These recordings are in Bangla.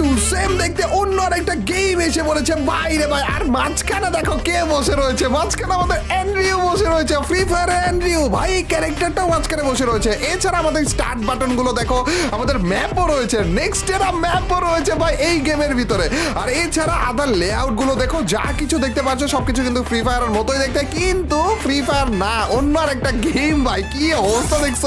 টু সেম দেখতে, অন্য আরেকটা গেম এসে পড়েছে। বাইরে ভাই, আর মাঝখানে দেখো কে বসে রয়েছে? মাঝখানে আমাদের অ্যান্ড্রিউ বসে রয়েছে ফ্রি ফায়ার অ্যান্ড্রিউ ভাই ক্যারেক্টারটাও মাঝখানে বসে রয়েছে। এছাড়া আমাদের স্টার্ট বাটনগুলো দেখো, আমাদের ম্যাপও রয়েছে। নেক্সট এরা ম্যাপও রয়েছে ভাই এই গেমের ভিতরে। আর এছাড়া আদার লেআউটগুলো দেখো, যা কিছু দেখতে পাচ্ছ, সবকিছু কিন্তু ফ্রি ফায়ারের মতোই দেখতে। কিন্তু ফ্রি ফায়ার না, অন্য আর একটা গেম ভাই, কি অবস্থা দেখছ?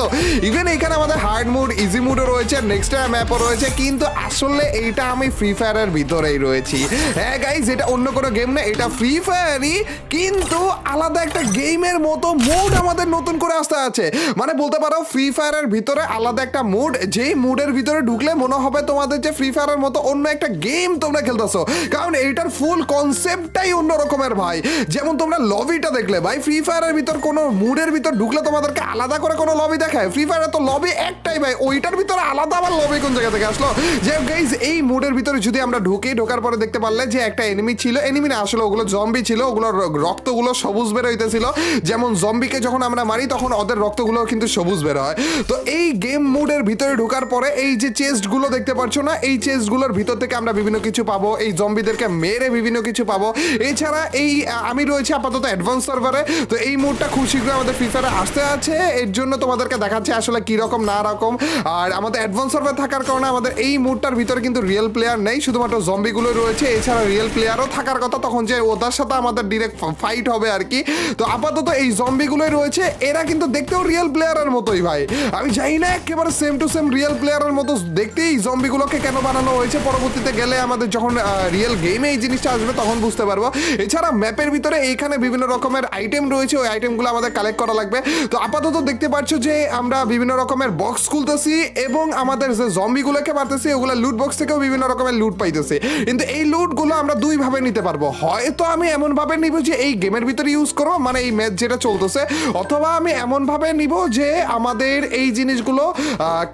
ইভেন এখানে আমাদের হার্ড মুড ইজি মুডও রয়েছে নেক্সট ম্যাপও রয়েছে। কিন্তু আসলে এইটা আমি ফ্রি ফায়ারের ভিতরেই রয়েছি। হ্যাঁ গাইজ এটা অন্য কোনো গেম না, এটা ফ্রি ফায়ারই কিন্তু আলাদা একটা গেমের মতো মুড আমাদের নতুন করে আসতে আছে। মানে বলতে পারো ফ্রি ফায়ারের ভিতরে আলাদা একটা মুড যেই মুডের ভিতরে ঢুকলে মনে হবে তোমাদের যে ফ্রি ফায়ারের মতো অন্য একটা গেম তোমরা খেলতেছো। কারণ এইটার ফুল কনসেপ্টটাই অন্য রকমের ভাই। যেমন তোমরা লবিটা দেখলে ভাই ফ্রি ফায়ারের ভিতর কোনো মুডের ভিতর ঢুকলে তোমাদেরকে আলাদা করে কোনো লবি দেখায়। ফ্রি ফায়ারে তো লবি একটাই ভাই, ওইটার ভিতরে আলাদা আবার লবি কোন জায়গা থেকে আসলো? যে গাইজ এই মুডের ভিতরে যদি আমরা ঢুকি, ঢোকার পরে দেখতে পারলে যে একটা এনিমি ছিল। এনিমি না, আসলে ওগুলো জম্বি ছিল, ওগুলো রক্তগুলো সবুজ বের হইতেছিল। যেমন জম্বিকে যখন আমরা মারি, তখন ওদের রক্তগুলো কিন্তু সবুজ বের হয়। তো এই গেম মুডের ভিতরে ঢোকার পরে এই যে চেস্টগুলো দেখতে পাচ্ছ না, এই চেস্টগুলোর ভিতর থেকে আমরা বিভিন্ন কিছু পাবো। এই জম্বিদেরকে মেরে বিভিন্ন কিছু পাবো। এছাড়া এই আমি রয়েছে আপাতত অ্যাডভান্স সার্ভারে তো এই মুডটা খুব শীঘ্রই আমাদের ফ্রি আসতে আছে। এর জন্য তোমাদেরকে দেখাচ্ছে আসলে কি রকম না রকম। আর আমাদের অ্যাডভান্স সার্ভার থাকার কারণে আমাদের এই মুডটার ভিতরে কিন্তু রিয়েল প্লেয়ার নেই, শুধুমাত্র জম্বিগুলো রয়েছে। এছাড়া রিয়েল প্লেয়ারও থাকার কথা, তখন যে ওদের সাথে আমাদের ডিরেক্ট ফাইট হবে আর কি। তো আপাতত এই জম্বিগুলোই রয়েছে। এরা কিন্তু দেখতেও রিয়েল প্লেয়ারের মতোই ভাই। আমি জানি না, একেবারে সেম টু সেম রিয়েল প্লেয়ারের মতো দেখতেই জম্বিগুলোকে কেন বানানো হয়েছে। পরবর্তীতে গেলে আমাদের যখন রিয়েল গেমে এই জিনিসটা আসবে, তখন বুঝতে পারব। এছাড়া ম্যাপের ভিতরে এইখানে বিভিন্ন রকমের আইটেম রয়েছে। ওই আইটেমগুলো আমাদের কালেক্ট করা লাগবে। তো আপাতত দেখতে পাচ্ছ যে আমরা বিভিন্ন রকমের বক্স খুলতেছি এবং আমাদের যে জম্বিগুলোকে মারতেছি, ওগুলো লুট বক্স থেকেও বিভিন্ন রকমের লুট পাইতেছি। কিন্তু এই লুটগুলো আমরা দুই ভাবে নিতে পারব। হয়তো আমি এমন ভাবে নিব যে এই গেমের ভিতরে ইউজ করব মানে এই ম্যাচ যেটা চলতেছে, অথবা আমি এমন ভাবে নিব যে আমাদের এই জিনিসগুলো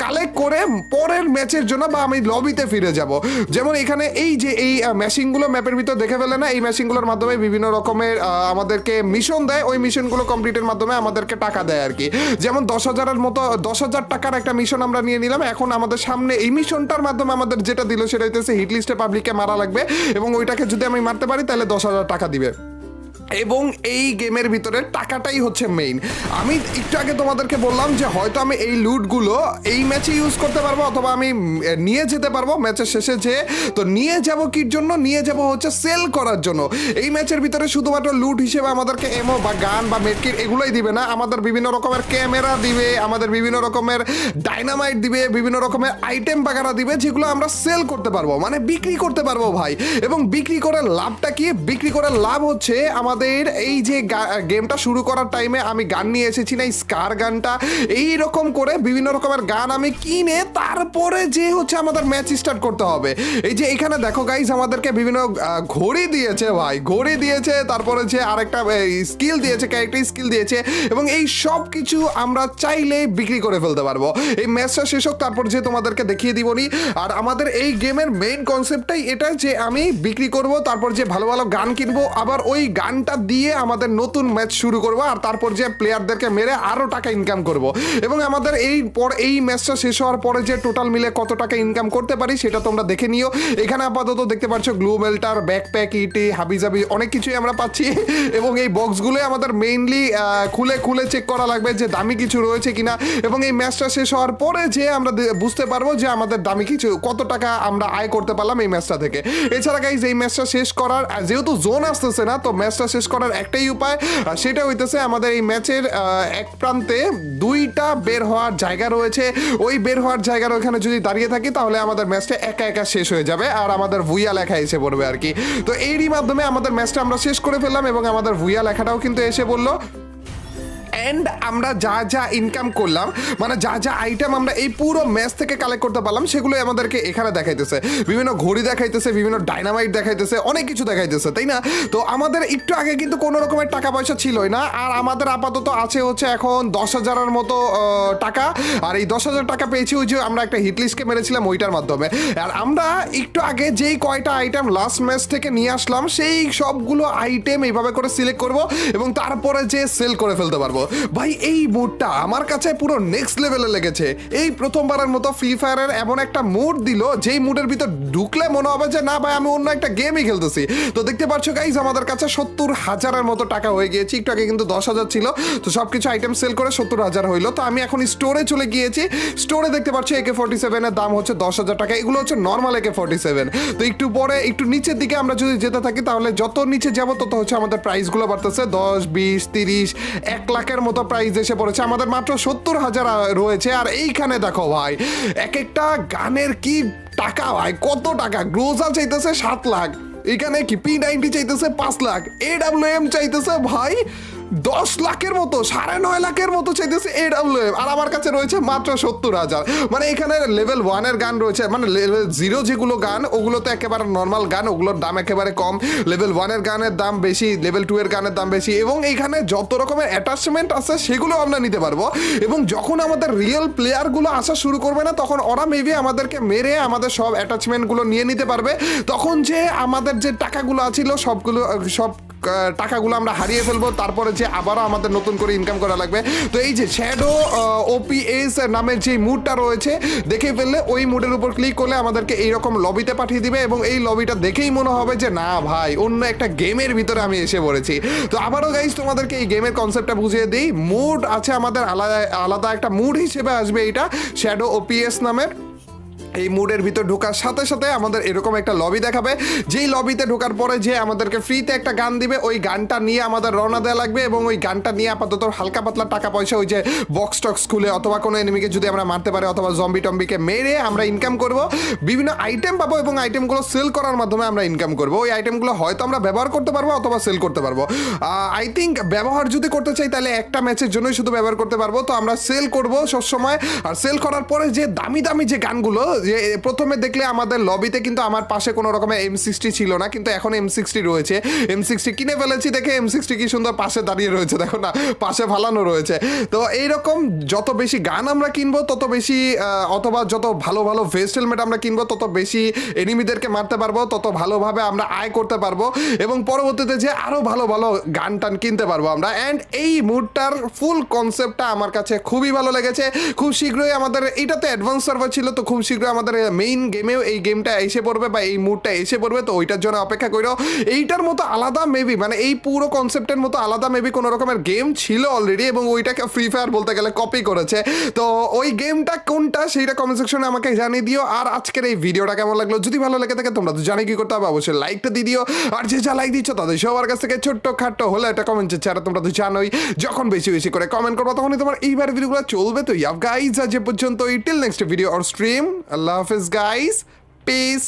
কালেক্ট করে পরের ম্যাচের জন্য বা আমি লবিতে ফিরে যাব। যেমন এখানে এই যে এই মেশিনগুলো ম্যাপের ভিতর দেখে ফেলে না, এই মেশিনগুলোর মাধ্যমে বিভিন্ন রকমের আমাদেরকে মিশন দেয়। ওই মিশনগুলো কমপ্লিটের মাধ্যমে আমাদেরকে টাকা দেয় আর কি। যেমন দশ হাজারের মতো, দশ হাজার টাকার একটা মিশন আমরা নিয়ে নিলাম। এখন আমাদের সামনে এই মিশনটার মাধ্যমে আমাদের যেটা দিল সেটা হইতেছে হিট লিস্টে পাবলিককে মারা লাগবে এবং ওইটাকে যদি আমি মারতে পারি, তাহলে দশ হাজার টাকা দিবে। এবং এই গেমের ভিতরে টাকাটাই হচ্ছে মেইন আমি একটু আগে তোমাদেরকে বললাম যে হয়তো আমি এই লুটগুলো এই ম্যাচে ইউজ করতে পারব অথবা আমি নিয়ে যেতে পারব ম্যাচের শেষে যে, তো নিয়ে যাব কির জন্য? নিয়ে যাব হচ্ছে সেল করার জন্য। এই ম্যাচের ভিতরে শুধুমাত্র লুট হিসেবে আমাদেরকে এমো বা গান বা মেটকিট এগুলোই দিবে না। আমাদের বিভিন্ন রকমের ক্যামেরা দিবে, আমাদের বিভিন্ন রকমের ডাইনামাইট দিবে, বিভিন্ন রকমের আইটেম বাগারা দিবে, যেগুলো আমরা সেল করতে পারব। মানে বিক্রি করতে পারব ভাই। এবং বিক্রি করে লাভটা কি? বিক্রি করে লাভ হচ্ছে আমাদের এই যে গেমটা শুরু করার টাইমে আমি গান নিয়ে এসেছি, না এই স্কার গানটা। এই রকম করে বিভিন্ন রকমের গান আমি কিনে তারপরে যে হচ্ছে আমাদের ম্যাচ স্টার্ট করতে হবে। এই যে এখানে দেখো গাইজ আমাদেরকে বিভিন্ন ঘড়ি দিয়েছে ভাই। ঘড়ি দিয়েছে, তারপরে যে আরেকটা স্কিল দিয়েছে ক্যারেক্টার স্কিল দিয়েছে, এবং এই সব কিছু আমরা চাইলে বিক্রি করে ফেলতে পারব। এই ম্যাচটা শেষ হোক, তারপর যে তোমাদেরকে দেখিয়ে দিবনি। আর আমাদের এই গেমের মেইন কনসেপ্টটাই এটা যে আমি বিক্রি করব, তারপর যে ভালো ভালো গান কিনবো, আবার ওই গানটা দিয়ে আমাদের নতুন ম্যাচ শুরু করব আর তারপর যে প্লেয়ারদেরকে মেরে আরও টাকা ইনকাম করব। এবং আমাদের এই পর এই ম্যাচটা শেষ হওয়ার পরে যে টোটাল মিলে কত টাকা ইনকাম করতে পারি সেটা তোমরা দেখে নিও। এখানে আপাতত দেখতে পাচ্ছ গ্লু বেল্টার ব্যাকপ্যাক ইটি হাবিজাবি অনেক কিছুই আমরা পাচ্ছি। এবং এই বক্সগুলোই আমাদের মেইনলি খুলে খুলে চেক করা লাগবে যে দামি কিছু রয়েছে কিনা। এবং এই ম্যাচটা শেষ হওয়ার পরে যে আমরা বুঝতে পারব যে আমাদের দামি কিছু, কত টাকা আমরা আয় করতে পারলাম এই ম্যাচটা থেকে। এছাড়া গাইজ এই ম্যাচটা শেষ করার যেহেতু জোন আসতেছে না, তো ম্যাচটা করার একটাই উপায় সেটা হইতেছে আমাদের এই ম্যাচের এক প্রান্তে দুইটা বের হওয়ার জায়গা রয়েছে। ওই বের হওয়ার জায়গার ওখানে যদি দাঁড়িয়ে থাকি, তাহলে আমাদের ম্যাচটা একা একা শেষ হয়ে যাবে আর আমাদের ভুইয়া লেখা এসে পড়বে আর কি। তো এরই মাধ্যমে আমাদের ম্যাচটা আমরা শেষ করে ফেললাম এবং আমাদের ভুইয়া লেখাটাও কিন্তু এসে বলল অ্যান্ড আমরা যা যা ইনকাম করলাম মানে যা যা আইটেম আমরা এই পুরো ম্যাচ থেকে কালেক্ট করতে পারলাম সেগুলো আমাদেরকে এখানে দেখাইতেছে। বিভিন্ন ঘড়ি দেখাইতেছে, বিভিন্ন ডাইনামাইট দেখাইতেছে, অনেক কিছু দেখাইতেছে, তাই না? তো আমাদের একটু আগে কিন্তু কোনো রকমের টাকা পয়সা ছিলই না, আর আমাদের আপাতত আছে হচ্ছে এখন দশ হাজারের মতো টাকা। আর এই দশ হাজার টাকা পেয়েছি ওই যে আমরা একটা হিটলিস্টকে মেরেছিলাম ওইটার মাধ্যমে। আর আমরা একটু আগে যেই কয়টা আইটেম লাস্ট ম্যাচ থেকে নিয়ে আসলাম, সেই সবগুলো আইটেম এইভাবে করে সিলেক্ট করব এবং তারপরে যে সেল করে ফেলতে পারব। ভাই, এই মুডটা আমার কাছে পুরো নেক্সট লেভেলে লেগেছে। এই প্রথমবারের মতো ফ্রি ফায়ারের এমন একটা মুড দিল, যেই মুডের ভিতর ঢুকলে মনে হবে যে, না ভাই, আমি অন্য একটা গেমই খেলতেছি। তো দেখতে পাচ্ছ গাইজ আমাদের কাছে সত্তর হাজারের মতো টাকা হয়ে গিয়েছে। একটু আগে কিন্তু দশ হাজার ছিল। তো সবকিছু আইটেম সেল করে সত্তর হাজার হইল। তো আমি এখন স্টোরে চলে গিয়েছি। স্টোরে দেখতে পাচ্ছি একে ফোর্টি সেভেনের দাম হচ্ছে দশ হাজার টাকা। এগুলো হচ্ছে নর্মাল একে ফোর্টি সেভেন তো একটু পরে, একটু নিচের দিকে আমরা যদি যেতে থাকি, তাহলে যত নিচে যাব, তত হচ্ছে আমাদের প্রাইসগুলো বাড়তেছে। দশ, বিশ, তিরিশ, এক লাখের মতো প্রাইস এসে পড়েছে। আমাদের মাত্র সত্তর হাজার রয়েছে। আর এইখানে দেখো ভাই এক একটা গানের কি টাকা ভাই, কত টাকা? গ্রোজার চাইতেছে সাত লাখ। এখানে কি পি নাইনটি চাইতেছে পাঁচ লাখ। এ ডাব্লিউ এম চাইতেছে ভাই দশ লাখের মতো, সাড়ে নয় লাখের মতো চাইতেছে এ ডাব্লিউ আর আমার কাছে রয়েছে মাত্র সত্তর হাজার। মানে এখানে লেভেল ওয়ানের গান রয়েছে মানে লেভেল জিরো যেগুলো গান ওগুলো তো একেবারে নর্মাল গান, ওগুলোর দাম একেবারে কম। লেভেল ওয়ানের গানের দাম বেশি লেভেল টু এর গানের দাম বেশি, এবং এইখানে যত রকমের অ্যাটাচমেন্ট আছে সেগুলো আমরা নিতে পারব। এবং যখন আমাদের রিয়েল প্লেয়ারগুলো আসা শুরু করবে না, তখন ওরা মেবি আমাদেরকে মেরে আমাদের সব অ্যাটাচমেন্টগুলো নিয়ে নিতে পারবে। তখন যে আমাদের যে টাকাগুলো আছিল, সবগুলো, সব টাকাগুলো আমরা হারিয়ে ফেলব, তারপরে যে আবারও আমাদের নতুন করে ইনকাম করা লাগবে। তো এই যে শ্যাডো ওপিএস নামের যে মুডটা রয়েছে, দেখে ফেললে ওই মুডের উপর ক্লিক করলে আমাদেরকে এইরকম লবিতে পাঠিয়ে দিবে এবং এই লবিটা দেখেই মনে হবে যে, না ভাই, অন্য একটা গেমের ভিতরে আমি এসে পড়েছি। তো আবারও গাইজ তোমাদেরকে এই গেমের কনসেপ্টটা বুঝিয়ে দিই। মুড আছে আমাদের আলাদা আলাদা একটা মুড হিসেবে আসবে এইটা শ্যাডো ওপিএস নামের। এই মুডের ভিতর ঢোকার সাথে সাথে আমাদের এরকম একটা লবি দেখাবে। যেই লবিতে ঢোকার পরে যে আমাদেরকে ফ্রিতে একটা গান দিবে, ওই গানটা নিয়ে আমাদের রওনা দেওয়া লাগবে এবং ওই গানটা নিয়ে আপাতত হালকা পাতলা টাকা পয়সা ওই যে বক্স টক্স খুলে অথবা কোনো এনিমিকে যদি আমরা মারতে পারি অথবা জম্বি টম্বিকে মেরে আমরা ইনকাম করব। বিভিন্ন আইটেম পাবো এবং আইটেমগুলো সেল করার মাধ্যমে আমরা ইনকাম করব। ওই আইটেমগুলো হয়তো আমরা ব্যবহার করতে পারব অথবা সেল করতে পারব। আই থিঙ্ক ব্যবহার যদি করতে চাই তাহলে একটা ম্যাচের জন্যই শুধু ব্যবহার করতে পারব। তো আমরা সেল করব সবসময়। আর সেল করার পরে যে দামি দামি যে গানগুলো যে প্রথমে দেখলে আমাদের লবিতে কিন্তু আমার পাশে কোনো রকমের এম সিক্সটি ছিল না, কিন্তু এখন এম সিক্সটি রয়েছে। এম সিক্সটি কিনে ফেলেছি দেখে এম সিক্সটি কি সুন্দর পাশে দাঁড়িয়ে রয়েছে, দেখো না, পাশে ফালানো রয়েছে। তো এইরকম যত বেশি গান আমরা কিনবো, তত বেশি অথবা যত ভালো ভালো ভেস্ট হেলমেট আমরা কিনবো, তত বেশি এনিমিদেরকে মারতে পারব, তত ভালোভাবে আমরা আয় করতে পারব, এবং পরবর্তীতে যে আরও ভালো ভালো গান টান কিনতে পারব আমরা। অ্যান্ড এই মুডটার ফুল কনসেপ্টটা আমার কাছে খুবই ভালো লেগেছে। খুব শীঘ্রই আমাদের, এটাতে অ্যাডভান্স সার্ভার ছিল, তো খুব শীঘ্রই আমাদের মেইন গেমেও এই গেমটা এসে পড়বে বা এই মুডটা এসে পড়বে, তো ওইটার জন্য অপেক্ষা করো এইটার মতো আলাদা মেবি মানে এই পুরো কনসেপ্টের মতো আলাদা মেবি কোনো রকমের গেম ছিল অলরেডি এবং ওইটাকে ফ্রি ফায়ার বলতে গেলে কপি করেছে। তো ওই গেমটা কোনটা সেইটা কমেন্ট সেকশনে আমাকে জানিয়ে দিও। আর আজকের এই ভিডিওটা কেমন লাগল? যদি ভালো লেগে থাকে, তোমরা তো জানি কি করতে হবে, অবশ্যই লাইকটা দিয়ে দিও। আর যে যা লাইক দিচ্ছ, তাদের সবার কাছ থেকে ছোট্ট খাট্ট হলে একটা কমেন্ট ছাড়া তোমরা তো জানোই। যখন বেশি বেশি করে কমেন্ট করব, তখনই তোমার এইবার ভিডিওগুলো চলবে। তো ইয়াব গাইজ আজ পর্যন্ত till next video or stream Allah Hafiz guys piece